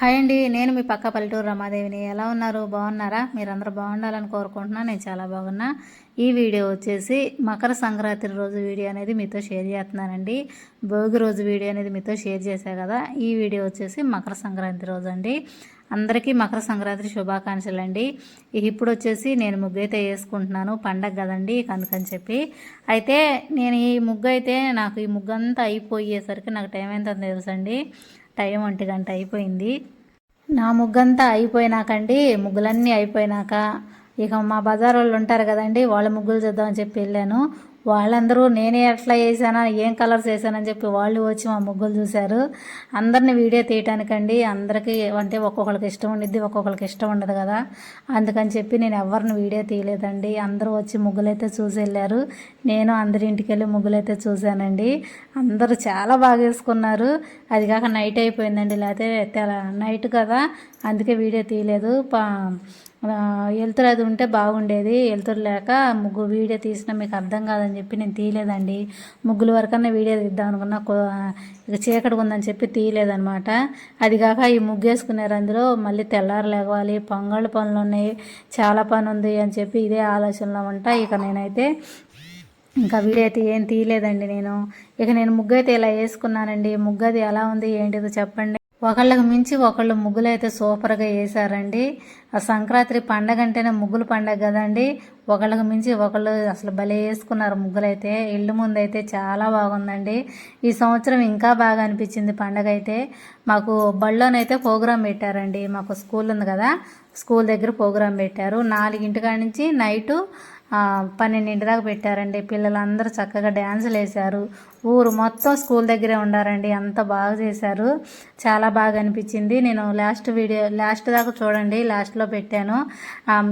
Hi అండి నేను మీ పక్క పల్లెటూరు రమాదేవిని. ఎలా ఉన్నారు? బాగున్నారా? మీరందరూ బాగుండాలని కోరుకుంటున్నా. నేను చాలా బాగున్నా. ఈ వీడియో వచ్చేసి మకర సంక్రాంతి రోజు వీడియో అనేది మీతో షేర్ చేస్తున్నానండి. భోగి రోజు వీడియో అనేది మీతో షేర్ చేశా కదా ఈ వీడియో వచ్చేసి మకర సంక్రాంతి రోజు అండి. అందరికీ మకర సంక్రాంతి శుభాకాంక్షలు అండి. ఇప్పుడు వచ్చేసి నేను ముగ్గు అయితే వేసుకుంటున్నాను పండగ కదండి అందుకని చెప్పి. అయితే నేను ఈ ముగ్గు అయితే నాకు ఈ ముగ్గు అంతా అయిపోయేసరికి నాకు టైం ఎంత తెలుసండి? టైం ఒంటి గంట అయిపోయింది. నా ముగ్గంతా అయిపోయినాకండి ముగ్గులన్నీ అయిపోయినాక ఇక మా బజార్ వాళ్ళు ఉంటారు కదండి వాళ్ళ ముగ్గులు చేద్దామని చెప్పి వెళ్ళాను. వాళ్ళందరూ నేనే ఎట్లా వేసానా ఏం కలర్స్ వేసానని చెప్పి వాళ్ళు వచ్చి మా ముగ్గులు చూశారు. అందరిని వీడియో తీయటానికండి అందరికీ అంటే ఒక్కొక్కరికి ఇష్టం ఉండిద్ది ఒక్కొక్కరికి ఇష్టం ఉండదు కదా. అందుకని చెప్పి నేను ఎవరిని వీడియో తీయలేదండి. అందరూ వచ్చి ముగ్గులైతే చూసి వెళ్ళారు నేను అందరి ఇంటికి వెళ్ళి ముగ్గులైతే చూశానండి అందరూ చాలా బాగా వేసుకున్నారు. అది కాక నైట్ అయిపోయిందండి లేకపోతే నైట్ కదా. అందుకే వీడియో తీయలేదు. పా వెళ్తురు అది ఉంటే బాగుండేది. వెళ్తురు లేక ముగ్గు వీడియో తీసినా మీకు అర్థం కాదని చెప్పి నేను తీయలేదండి. ముగ్గుల వరకన్నా వీడియో తీద్దాం అనుకున్నా. ఇక చీకటి ఉందని చెప్పి తీయలేదనమాట అది కాక ఈ ముగ్గు వేసుకున్నారు అందులో మళ్ళీ తెల్లారు లేవాలి. పొంగళ్ళ పనులు ఉన్నాయి. చాలా పని ఉంది అని చెప్పి ఇదే ఆలోచనలో ఉంటా. ఇక నేనైతే ఇంకా వీడియో అయితే ఏం తీయలేదండి నేను. ఇక నేను ముగ్గు అయితే ఇలా వేసుకున్నానండి. ముగ్గు అది ఎలా ఉంది ఏంటిదో చెప్పండి. ఒకళ్ళకి మించి ఒకళ్ళు ముగ్గులు అయితే సూపర్గా వేసారండి ఆ సంక్రాంతి పండగ అంటేనే ముగ్గులు పండగ కదండి. ఒకళ్ళకి మించి ఒకళ్ళు అసలు భలే వేసుకున్నారు ముగ్గులు అయితే ఇల్లు ముందు అయితే చాలా బాగుందండి. ఈ సంవత్సరం ఇంకా బాగా అనిపించింది పండగ అయితే. మాకు బళ్ళోనైతే ప్రోగ్రాం పెట్టారండి. మాకు స్కూల్ ఉంది కదా. స్కూల్ దగ్గర ప్రోగ్రాం పెట్టారు. నాలుగింటి నుంచి నైటు పన్నెండింటి దాకా పెట్టారండి. పిల్లలందరూ చక్కగా డ్యాన్సులు వేశారు. ఊరు మొత్తం స్కూల్ దగ్గరే ఉండారండి. అంత బాగా చేశారు. చాలా బాగా అనిపించింది. నేను లాస్ట్ వీడియో లాస్ట్ దాకా చూడండి. లాస్ట్లో పెట్టాను.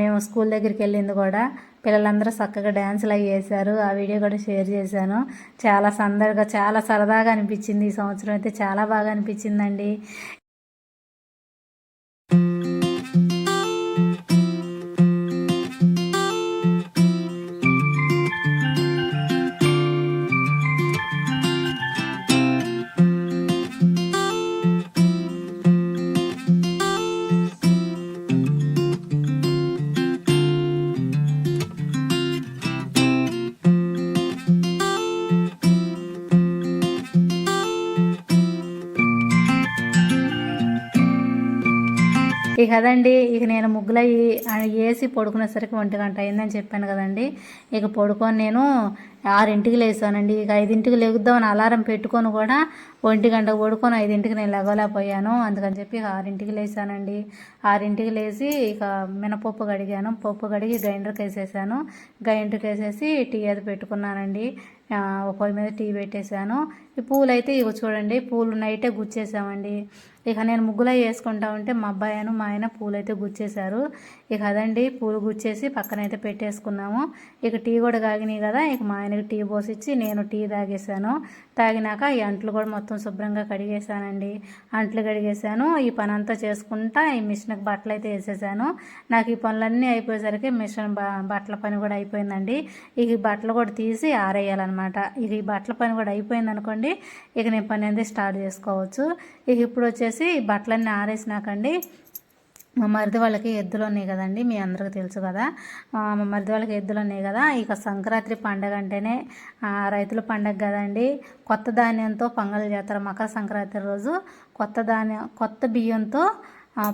మేము స్కూల్ దగ్గరికి వెళ్ళింది కూడా. పిల్లలందరూ చక్కగా డ్యాన్సులు అవి వేశారు. ఆ వీడియో కూడా షేర్ చేశాను. చాలా సందడిగా చాలా సరదాగా అనిపించింది. ఈ సంవత్సరం అయితే చాలా బాగా అనిపించిందండి. కదండి ఇక నేను ముగ్గులు వేసి పడుకునేసరికి ఒంటి గంట అయిందని చెప్పాను కదండి. ఇక పడుకొని నేను ఆరింటికి లేసానండి ఇక ఐదింటికి లెగుద్దామని అలారం పెట్టుకొని కూడా ఒంటి గంట పడుకొని ఐదింటికి నేను లెగలేకపోయాను అందుకని చెప్పి ఇక ఆరింటికి లేసానండి ఆరింటికి లేచి ఇక మినపప్పు కడిగాను. పప్పు కడిగి గ్రైండర్కి వేసేసాను గ్రైండర్కి వేసేసి టీ అది పెట్టుకున్నానండి. ఒక మీద టీ పెట్టేశాను. ఈ పూలు అయితే ఇక చూడండి పూలు నైటే గుచ్చేసామండి. ఇక నేను ముగ్గులో వేసుకుంటా ఉంటే మా అబ్బాయిను మా ఆయన పూలైతే గుచ్చేశారు. ఇక అదండి పూలు గుచ్చేసి పక్కన అయితే పెట్టేసుకున్నాము. ఇక టీ కూడా కాగినాయి కదా ఇక మా ఆయనకి టీ పోసిచ్చి నేను టీ తాగేసాను తాగినాక ఈ అంట్లు కూడా మొత్తం శుభ్రంగా కడిగేసానండి అంట్లు కడిగేసాను ఈ పని అంతా చేసుకుంటా ఈ మిషన్కి బట్టలు అయితే వేసేసాను. నాకు ఈ పనులన్నీ అయిపోయేసరికి మిషన్ బట్టల పని కూడా అయిపోయిందండి. ఇక ఈ బట్టలు కూడా తీసి ఆరేయాలన్నమాట. ఇక ఈ బట్టల పని కూడా అయిపోయింది అనుకోండి ఇక నేను పని అనేది స్టార్ట్ చేసుకోవచ్చు. ఇక ఇప్పుడు వచ్చేసి బట్టలన్నీ ఆరేసినాకండి మా మరిది వాళ్ళకి ఎద్దులు ఉన్నాయి కదండి మీ అందరికీ తెలుసు కదా. మా మరిది వాళ్ళకి ఎద్దులు ఉన్నాయి కదా. ఇక సంక్రాంతి పండగ అంటేనే రైతుల పండగ కదండి. కొత్త ధాన్యంతో పొంగల్ చేస్తారు మకర సంక్రాంతి రోజు. కొత్త ధాన్యం కొత్త బియ్యంతో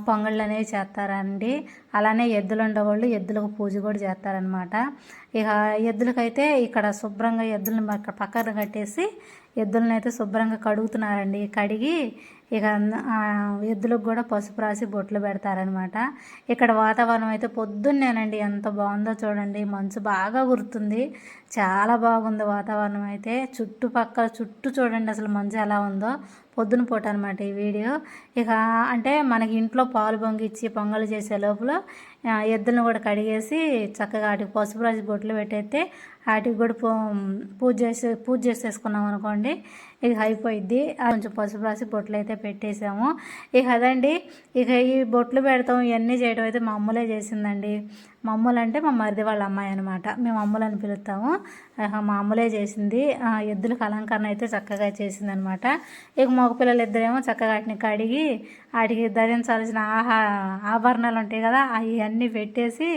పొంగళ్ళు అనేవి చేస్తారండి. అలానే ఎద్దులు ఉండేవాళ్ళు ఎద్దులకు పూజ కూడా చేస్తారనమాట ఇక ఎద్దులకైతే ఇక్కడ శుభ్రంగా ఎద్దులను పక్కన కట్టేసి ఎద్దులను అయితే శుభ్రంగా కడుగుతున్నారండి. కడిగి ఇక ఎద్దులకు కూడా పసుపు రాసి బొట్లు పెడతారనమాట. ఇక్కడ వాతావరణం అయితే పొద్దున్నేనండి ఎంత బాగుందో చూడండి. మంచు బాగా గుర్తుంది. చాలా బాగుంది వాతావరణం అయితే. చుట్టుపక్కల చుట్టూ చూడండి అసలు మంచు ఎలా ఉందో. పొద్దున పూట అనమాట ఈ వీడియో. ఇక అంటే మనకి ఇంట్లో పాలు పొంగిచ్చి పొంగలు చేసే లోపల ఎద్దులను కూడా కడిగేసి చక్కగా వాటికి పసుపు రాజు బొట్లు పెట్టేస్తే వాటికి కూడా పూజ చేసి పూజ చేసేసుకున్నాం అనుకోండి ఇక అయిపోయిద్ది. కొంచెం పసుపు రాసి బొట్లు అయితే పెట్టేసాము. ఇక అదండి ఇక ఈ బొట్లు పెడతాం ఇవన్నీ చేయడం అయితే మా అమ్మలే చేసిందండి. మా అమ్ములు అంటే మా మరిది వాళ్ళ అమ్మాయి అనమాట మేము అమ్ములని పిలుస్తాము. మా అమ్ములే చేసింది. ఆ, ఎద్దులకు అలంకరణ అయితే చక్కగా చేసింది అనమాట ఇక మగపిల్లలు ఇద్దరేమో చక్కగా వాటిని కడిగి వాటికి ధరించాల్సిన ఆహా ఆభరణాలు ఉంటాయి కదా అవి అవన్నీ పెట్టేసి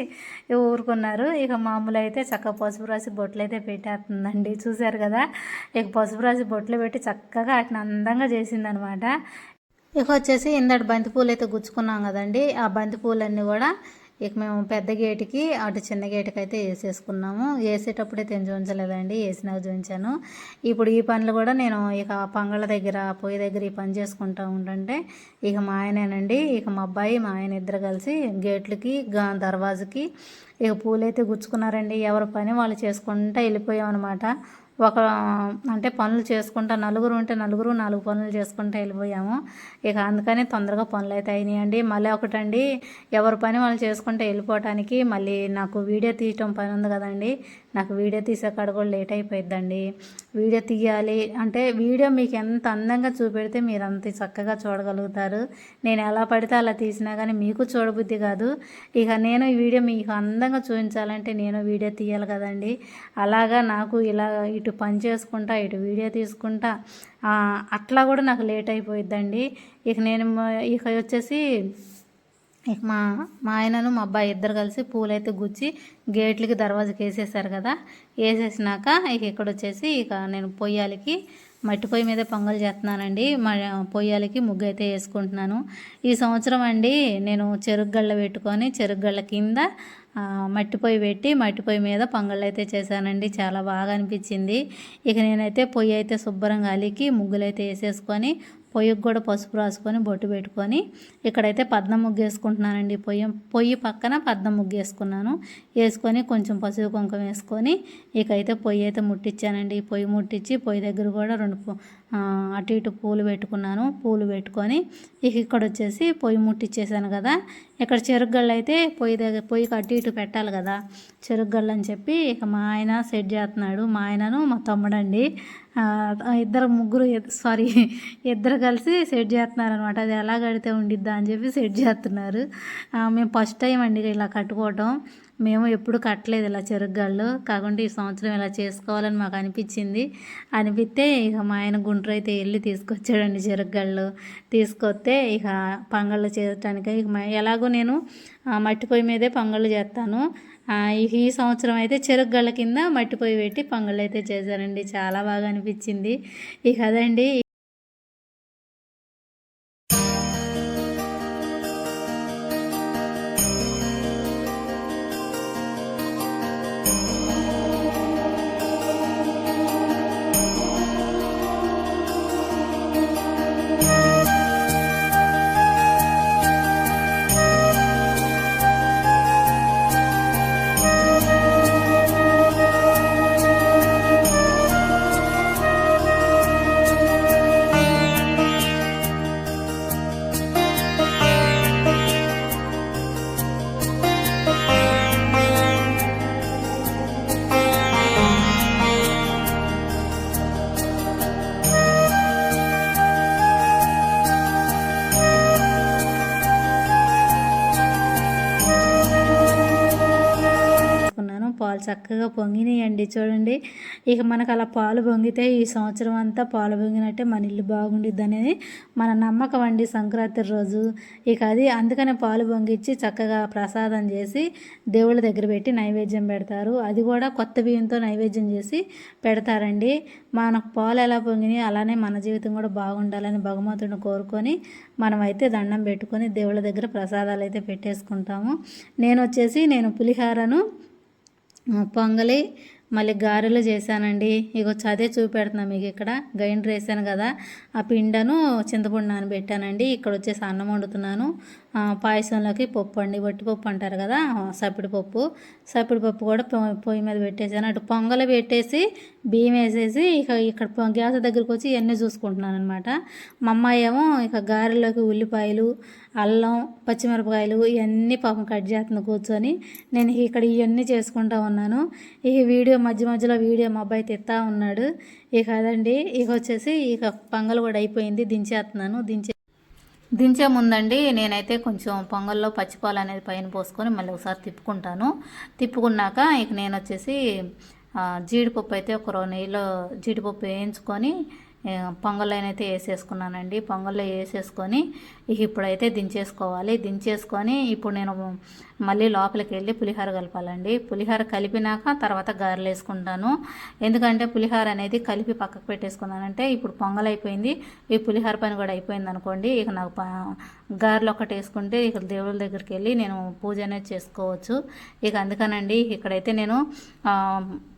ఊరుకున్నారు. ఇక మామూలు అయితే చక్కగా పసుపు రాసి బొట్లు అయితే పెట్టేస్తుందండి. చూశారు కదా? ఇక పసుపు రాసి బొట్లు పెట్టి చక్కగా వాటిని అందంగా చేసిందనమాట. ఇక వచ్చేసి ఇందటి బంతి పూలు అయితే గుచ్చుకున్నాం కదండి. ఆ బంతి పూలన్నీ కూడా ఇక మేము పెద్ద గేటుకి అటు చిన్న గేటుకి అయితే వేసేసుకున్నాము. వేసేటప్పుడే తెంచి ఉంచలేదండి వేసినాక చూపించాను. ఇప్పుడు ఈ పనులు కూడా నేను ఇక పంగళ్ళ దగ్గర పొయ్యి దగ్గర ఈ పని చేసుకుంటూ ఉంటుంటే ఇక మా ఆయనేనండి ఇక మా అబ్బాయి మా ఆయన ఇద్దరు కలిసి గేట్లకి దర్వాజకి ఇక పూలైతే గుచ్చుకున్నారండి. ఎవరి పని వాళ్ళు చేసుకుంటూ వెళ్ళిపోయామన్నమాట. ఒక అంటే పనులు చేసుకుంటా నలుగురు ఉంటే నలుగురు నాలుగు పనులు చేసుకుంటూ వెళ్ళిపోయాము. ఇక అందుకని తొందరగా పనులు అయితే అయినాయండి. మళ్ళీ ఒకటండి ఎవరి పని వాళ్ళు చేసుకుంటూ వెళ్ళిపోవటానికి మళ్ళీ నాకు వీడియో తీయటం పని ఉంది కదండి. నాకు వీడియో తీసే కాడ కూడా లేట్ అయిపోయిద్దండి. వీడియో తీయాలి అంటే వీడియో మీకు ఎంత అందంగా చూపెడితే మీరు అంత చక్కగా చూడగలుగుతారు. నేను ఎలా పడితే అలా తీసినా కానీ మీకు చూడబుద్ధి కాదు. ఇక నేను ఈ వీడియో మీకు అందంగా చూపించాలంటే నేను వీడియో తీయాలి కదండి. అలాగా నాకు ఇలా ఇటు పని చేసుకుంటా ఇటు వీడియో తీసుకుంటా అట్లా కూడా నాకు లేట్ అయిపోయిద్దండి. ఇక నేను ఇక వచ్చేసి ఇక మా మా ఆయనను మా అబ్బాయి ఇద్దరు కలిసి పూలైతే గుచ్చి గేట్లకి దర్వాజకి వేసేసారు కదా. వేసేసినాక ఇక ఇక్కడ వచ్చేసి ఇక నేను పొయ్యాలకి మట్టి పొయ్యి మీద పొంగల్ చేస్తున్నానండి. మా పొయ్యాలకి ముగ్గు అయితే వేసుకుంటున్నాను. ఈ సంవత్సరం అండి నేను చెరుగ్గళ్ళ పెట్టుకొని చెరుగ్గళ్ళ కింద మట్టి పొయ్యి పెట్టి మట్టి పొయ్యి మీద పొంగళ్ళు అయితే చేశానండి. చాలా బాగా అనిపించింది. ఇక నేనైతే పొయ్యి అయితే శుభ్రంగా అలికి ముగ్గులు అయితే వేసేసుకొని పొయ్యికి కూడా పసుపు రాసుకొని బొట్టు పెట్టుకొని ఇక్కడైతే పద్మ ముగ్గు వేసుకుంటున్నానండి. పొయ్యి పొయ్యి పక్కన పద్మ ముగ్గు వేసుకున్నాను. వేసుకొని కొంచెం పసుపు కుంకుమ వేసుకొని ఇకైతే పొయ్యి అయితే ముట్టించానండి పొయ్యి ముట్టించి పొయ్యి దగ్గర కూడా రెండు అటు ఇటు పూలు పెట్టుకున్నాను. పూలు పెట్టుకొని ఇక ఇక్కడ వచ్చేసి పొయ్యి ముట్టించేసాను కదా. ఇక్కడ చెరుగ్గళ్ళు అయితే పొయ్యి దగ్గర పొయ్యికి అటు ఇటు పెట్టాలి కదా. చెరుగ్గళ్ళు అని చెప్పి ఇక మా ఆయన సెట్ చేస్తున్నాడు. మా ఆయనను మా తమ్ముడండి. ఇద్దరు ముగ్గురు సారీ ఇద్దరు కలిసి సెట్ చేస్తున్నారు అనమాట అది ఎలా కడితే ఉండిద్దా అని చెప్పి సెట్ చేస్తున్నారు. మేము ఫస్ట్ టైం అండి ఇలా కట్టుకోవటం. మేము ఎప్పుడు కట్టలేదు ఇలా చెరుగ్గాళ్ళు. కాకుండా ఈ సంవత్సరం ఇలా చేసుకోవాలని మాకు అనిపించింది. అనిపిస్తే ఇక మా ఆయన గుంటూరు అయితే వెళ్ళి తీసుకొచ్చాడండి చెరుగ్గాళ్ళు. తీసుకొస్తే ఇక పంగళ్ళు చేయటానికి ఇక ఎలాగో నేను ఆ, మట్టి పొయ్యి మీదే పంగళ్ళు చేస్తాను. ఇక ఈ సంవత్సరం అయితే చెరుగ్గాళ్ళ కింద మట్టి పొయ్యి పెట్టి పొంగళ్ళు అయితే చేశానండి. చాలా బాగా అనిపించింది. ఇక అదండి. పాలు చక్కగా పొంగినాయండి చూడండి. ఇక మనకు అలా పాలు పొంగితే ఈ సంవత్సరం అంతా పాలు పొంగినట్టే మన ఇల్లు బాగుండిద్ది అనేది మన నమ్మకం అండి సంక్రాంతి రోజు. ఇక అది అందుకనే పాలు పొంగిచ్చి చక్కగా ప్రసాదం చేసి దేవుళ్ళ దగ్గర పెట్టి నైవేద్యం పెడతారు. అది కూడా కొత్త బియ్యంతో నైవేద్యం చేసి పెడతారండి. మనకు పాలు ఎలా పొంగినాయి అలానే మన జీవితం కూడా బాగుండాలని భగవంతుడిని కోరుకొని మనమైతే దండం పెట్టుకొని దేవుళ్ళ దగ్గర ప్రసాదాలు అయితే పెట్టేసుకుంటాము. నేను వచ్చేసి నేను పులిహారను ఆ, పొంగలి మళ్ళీ గారెలు చేశానండి. ఇగో అదే చూపెడుతున్నాను మీకు ఇక్కడ. గైండ్రు వేసాను కదా. ఆ పిండను చింతపండు నానబెట్టానండి. ఇక్కడ వచ్చేసి అన్నం వండుతున్నాను. పాయసంలోకి పప్పు అండి. వట్టి పప్పు అంటారు కదా. ఆ, సప్పిడి పప్పు. సప్పిడి పప్పు కూడా పొయ్యి మీద పెట్టేసాను అటు పొంగలు పెట్టేసి బియ్యం వేసేసి ఇక ఇక్కడ గ్యాస్ దగ్గరికి వచ్చి ఇవన్నీ చూసుకుంటున్నాను అనమాట మా అమ్మాయి ఏమో ఇక గారెలోకి ఉల్లిపాయలు అల్లం పచ్చిమిరపకాయలు ఇవన్నీ పాపం కట్ చేస్తుంది కూర్చొని. నేను ఇక్కడ ఇవన్నీ చేసుకుంటా ఉన్నాను. ఈ వీడియో మధ్య మధ్యలో వీడియో మా అబ్బాయి తెస్తా ఉన్నాడు. ఇక అదండి ఇక వచ్చేసి ఇక పొంగల్ కూడా అయిపోయింది. దించేస్తున్నాను. దించే దించే ముందండి నేనైతే కొంచెం పొంగల్లో పచ్చిపాలు అనేది పైన పోసుకొని మళ్ళీ ఒకసారి తిప్పుకుంటాను. తిప్పుకున్నాక ఇక నేను వచ్చేసి జీడిపప్పు అయితే ఒక రో నెయ్యిలో జీడిపప్పు వేయించుకొని పొంగల్లోనైతే వేసేసుకున్నానండి. పొంగల్లో వేసేసుకొని ఇక ఇప్పుడైతే దించేసుకోవాలి. దించేసుకొని ఇప్పుడు నేను మళ్ళీ లోపలికి వెళ్ళి పులిహోర కలపాలండి. పులిహోర కలిపినాక తర్వాత గారెలు వేసుకుంటాను. ఎందుకంటే పులిహోర అనేది కలిపి పక్కకు పెట్టేసుకున్నానంటే ఇప్పుడు పొంగల్ అయిపోయింది. ఈ పులిహోర పని కూడా అయిపోయింది అనుకోండి. ఇక నాకు ప- గారెలు ఒకటి వేసుకుంటే ఇక దేవుళ్ళ దగ్గరికి వెళ్ళి నేను పూజ అనేది చేసుకోవచ్చు. ఇక అందుకనండి ఇక్కడైతే నేను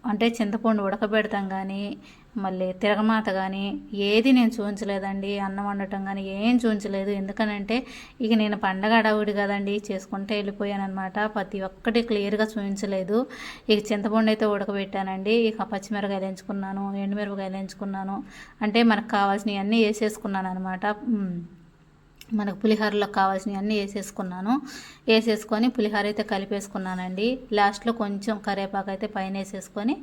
అంటే చింతపండు ఉడకబెడతాం కానీ మళ్ళీ తిరగమాత కానీ ఏది నేను చూపించలేదండి అన్నం వండటం కానీ ఏం చూపించలేదు ఎందుకనంటే ఇక నేను పండగ అడవుడి కదండి చేసుకుంటే వెళ్ళిపోయాను అనమాట ప్రతి ఒక్కటి క్లియర్గా చూపించలేదు ఇక చింతపండు అయితే ఉడకబెట్టానండి. ఇక పచ్చిమిరకాయలు ఎంచుకున్నాను ఎండుమిరపకాయలు ఎంచుకున్నాను అంటే మనకు కావాల్సినవి అన్నీ వేసేసుకున్నాను అనమాట మనకు పులిహోరలో కావాల్సినవి అన్నీ వేసేసుకున్నాను. వేసేసుకొని పులిహోర అయితే కలిపేసుకున్నానండి. లాస్ట్లో కొంచెం కరేపాకు అయితే పైన వేసేసుకొని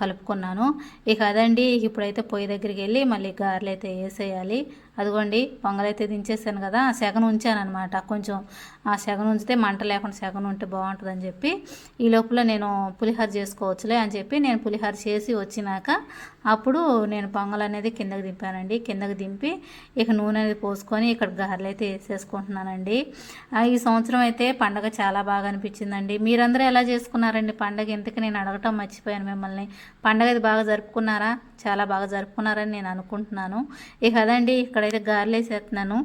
కలుపుకున్నాను. ఇక అదండి ఇప్పుడైతే పొయ్యి దగ్గరికి వెళ్ళి మళ్ళీ గారెలు అయితే వేసేయాలి. అదిగోండి పొంగలైతే దించేసాను కదా ఆ సెగను ఉంచాను అనమాట కొంచెం ఆ సెగను ఉంచితే మంట లేకుండా సెగను ఉంటే బాగుంటుందని చెప్పి ఈ లోపల నేను పులిహోర చేసుకోవచ్చులే అని చెప్పి నేను పులిహోర చేసి వచ్చినాక అప్పుడు నేను పొంగల్ అనేది కిందకి దింపానండి. కిందకి దింపి ఇక నూనె అనేది పోసుకొని ఇక్కడ గారెలు అయితే వేసేసుకుంటున్నానండి. ఈ సంవత్సరం అయితే పండగ చాలా బాగా అనిపించిందండి. మీరందరూ ఎలా చేసుకున్నారండి పండగ? ఎందుకు నేను అడగటం మర్చిపోయాను మిమ్మల్ని. పండగ ఇది బాగా జరుపుకున్నారా? చాలా బాగా జరుపుకున్నారని నేను అనుకుంటున్నాను. ఇక అదండి ఇక్కడైతే గారెలు వేసేస్తున్నాను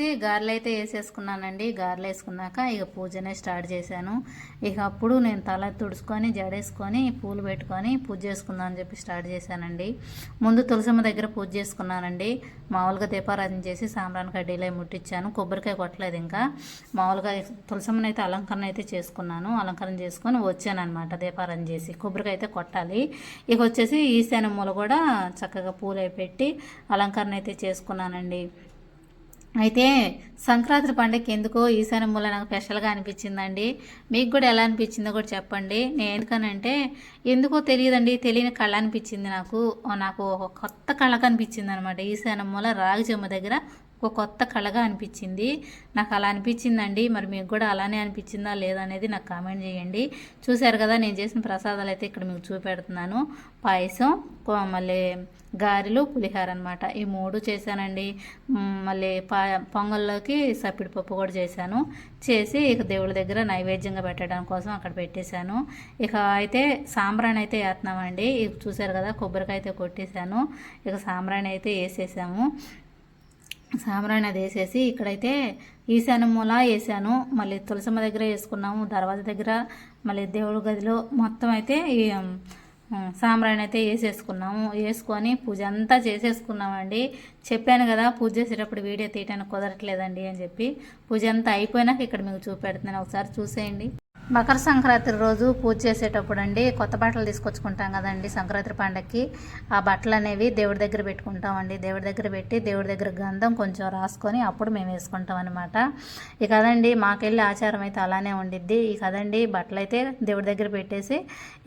వచ్చేసి గారెలు అయితే వేసేసుకున్నానండి. గారెలు వేసుకున్నాక ఇక పూజనే స్టార్ట్ చేశాను. ఇక అప్పుడు నేను తల తుడుచుకొని జడేసుకొని పూలు పెట్టుకొని పూజ చేసుకుందాం అని చెప్పి స్టార్ట్ చేశానండి. ముందు తులసమ్మ దగ్గర పూజ చేసుకున్నానండి. మామూలుగా దీపారాధన చేసి సాంబ్రాన్ కడ్డీలే ముట్టించాను కొబ్బరికాయ కొట్టలేదు ఇంకా. మామూలుగా తులసమ్మని అయితే అలంకరణ అయితే చేసుకున్నాను. అలంకరణ చేసుకొని వచ్చానమాట దీపారాధన చేసి. కొబ్బరికాయ అయితే కొట్టాలి. ఇక వచ్చేసి ఈశాన్య మూల కూడా చక్కగా పూలు పెట్టి అలంకరణ అయితే చేసుకున్నానండి. అయితే సంక్రాంతి పండుగకి ఎందుకో ఈశాన్య మూల నాకు స్పెషల్గా అనిపించిందండి. మీకు కూడా ఎలా అనిపించిందో కూడా చెప్పండి. నేను ఎందుకనంటే ఎందుకో తెలియదండి. తెలియని కళ అనిపించింది నాకు. నాకు ఒక కొత్త కళ కనిపించింది అనమాట ఈశాన్య మూల రాగి చెమ్మ దగ్గర ఒక కొత్త కళగా అనిపించింది. నాకు అలా అనిపించిందండి. మరి మీకు కూడా అలానే అనిపించిందా లేదా అనేది నాకు కామెంట్ చేయండి. చూశారు కదా నేను చేసిన ప్రసాదాలు అయితే ఇక్కడ మీకు చూపెడుతున్నాను. పాయసం మళ్ళీ గారెలు పులిహార అనమాట ఈ మూడు చేశానండి. మళ్ళీ పా పొంగల్లోకి సప్పిడి పప్పు కూడా చేశాను. చేసి ఇక దేవుడి దగ్గర నైవేద్యంగా పెట్టడం కోసం అక్కడ పెట్టేశాను. ఇక అయితే సాంబ్రాణి అయితే వేస్తున్నామండి. ఇక చూశారు కదా కొబ్బరికాయ అయితే కొట్టేశాను. ఇక సాంబ్రాణి అయితే వేసేసాము. సాంబ్రాణి అది వేసేసి ఇక్కడైతే ఈశాన్య మూల వేసాను. మళ్ళీ తులసమ్మ దగ్గర వేసుకున్నాము. దర్వాజా దగ్గర మళ్ళీ దేవుడి గదిలో మొత్తం అయితే ఈ సాంబ్రాణి అయితే వేసేసుకున్నాము. వేసుకొని పూజ అంతా చేసేసుకున్నామండి. చెప్పాను కదా పూజ చేసేటప్పుడు వీడియో తీయడానికి కుదరట్లేదండి అని చెప్పి. పూజ అంతా అయిపోయినాక ఇక్కడ మీకు చూపెడుతున్నాను. ఒకసారి చూసేయండి. మకర సంక్రాంతి రోజు పూజ చేసేటప్పుడు అండి కొత్త బట్టలు తీసుకొచ్చుకుంటాం కదండి సంక్రాంతి పండగకి ఆ బట్టలు అనేవి దేవుడి దగ్గర పెట్టుకుంటామండి. దేవుడి దగ్గర పెట్టి దేవుడి దగ్గర గంధం కొంచెం రాసుకొని అప్పుడు మేము వేసుకుంటాం అనమాట ఇక అదండి మాకెళ్ళి ఆచారం అయితే అలానే ఉండిద్ది. ఇక అదండి బట్టలు అయితే దేవుడి దగ్గర పెట్టేసి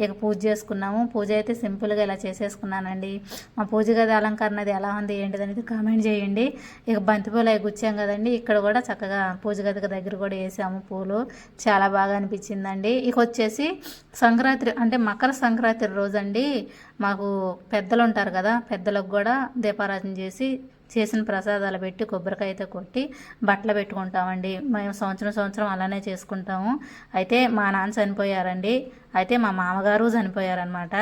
ఇక పూజ చేసుకున్నాము. పూజ అయితే సింపుల్గా ఇలా చేసేసుకున్నానండి. మా పూజ గది అలంకరణ అది ఎలా ఉంది ఏంటిది అనేది కామెంట్ చేయండి. ఇక బంతిపూలు అవి గుచ్చాం కదండి. ఇక్కడ కూడా చక్కగా పూజ గది దగ్గర కూడా వేసాము పూలు. చాలా బాగా అనిపించింది. అనిపించిందండి ఇక వచ్చేసి సంక్రాంతి అంటే మకర సంక్రాంతి రోజండి మాకు పెద్దలు ఉంటారు కదా పెద్దలకు కూడా దీపారాధన చేసి చేసిన ప్రసాదాలు పెట్టి కొబ్బరికాయ అయితే కొట్టి బట్టలు పెట్టుకుంటామండి. మేము సంవత్సరం సంవత్సరం అలానే చేసుకుంటాము. అయితే మా నాన్న చనిపోయారండి. అయితే మా మామగారు చనిపోయారనమాట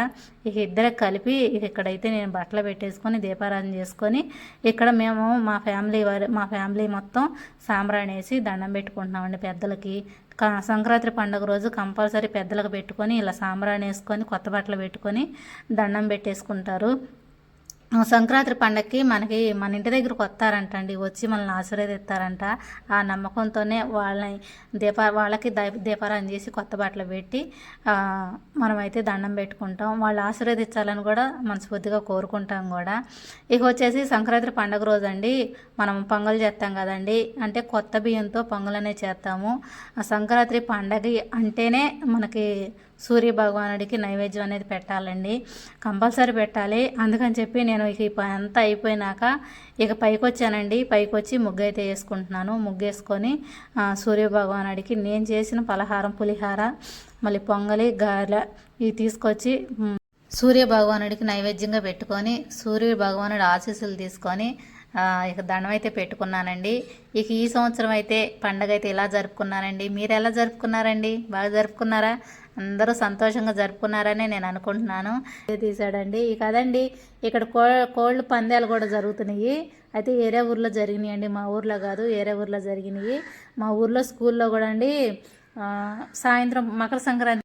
ఇక ఇద్దరికి కలిపి ఇక ఇక్కడైతే నేను బట్టలు పెట్టేసుకొని దీపారాధన చేసుకొని ఇక్కడ మేము మా ఫ్యామిలీ వారి మా ఫ్యామిలీ మొత్తం సాంబ్రాణి వేసి దండం పెట్టుకుంటున్నామండి పెద్దలకి. సంక్రాంతి పండుగ రోజు కంపల్సరీ పెద్దలకు పెట్టుకొని ఇలా సాంబ్రాణి వేసుకొని కొత్త బట్టలు పెట్టుకొని దండం పెట్టేసుకుంటారు. సంక్రాంతి పండగకి మనకి మన ఇంటి దగ్గరకు వస్తారంటండి. వచ్చి మనల్ని ఆశీర్వదిస్తారంట. ఆ నమ్మకంతోనే వాళ్ళని దీప వాళ్ళకి దీ- చేసి కొత్త బట్టలు పెట్టి మనమైతే దండం పెట్టుకుంటాం. వాళ్ళు ఆశీర్వదించాలని కూడా మనస్ఫూర్తిగా కోరుకుంటాం కూడా. ఇక వచ్చేసి సంక్రాంతి పండగ రోజు అండి మనం పొంగల్ చేస్తాం కదండి. అంటే కొత్త బియ్యంతో పొంగల్ అనేది చేస్తాము సంక్రాంతి పండగ అంటేనే మనకి సూర్య భగవానుడికి నైవేద్యం అనేది పెట్టాలండి. కంపల్సరీ పెట్టాలి. అందుకని చెప్పి నేను ఇక ఈ అంతా అయిపోయినాక ఇక పైకి వచ్చానండి. పైకి వచ్చి ముగ్గు అయితే వేసుకుంటున్నాను. ముగ్గు వేసుకొని సూర్య భగవానుడికి నేను చేసిన పలహారం పులిహార మళ్ళీ పొంగలి గారెల ఇవి తీసుకొచ్చి సూర్య భగవానుడికి నైవేద్యంగా పెట్టుకొని సూర్య భగవానుడి ఆశీస్సులు తీసుకొని ఇక దండం అయితే పెట్టుకున్నానండి. ఇక ఈ సంవత్సరం అయితే పండగ అయితే ఇలా జరుపుకున్నానండి. మీరు ఎలా జరుపుకున్నారండి? బాగా జరుపుకున్నారా? అందరూ సంతోషంగా జరుపుకున్నారని నేను అనుకుంటున్నాను. ఇది తీసాడండి ఇక అదండి ఇక్కడ కో కోళ్ళు పందాలు కూడా జరుగుతున్నాయి. అయితే వేరే ఊర్లో జరిగినాయి అండి మా ఊర్లో కాదు వేరే ఊర్లో జరిగినాయి. మా ఊర్లో స్కూల్లో కూడా అండి సాయంత్రం మకర సంక్రాంతి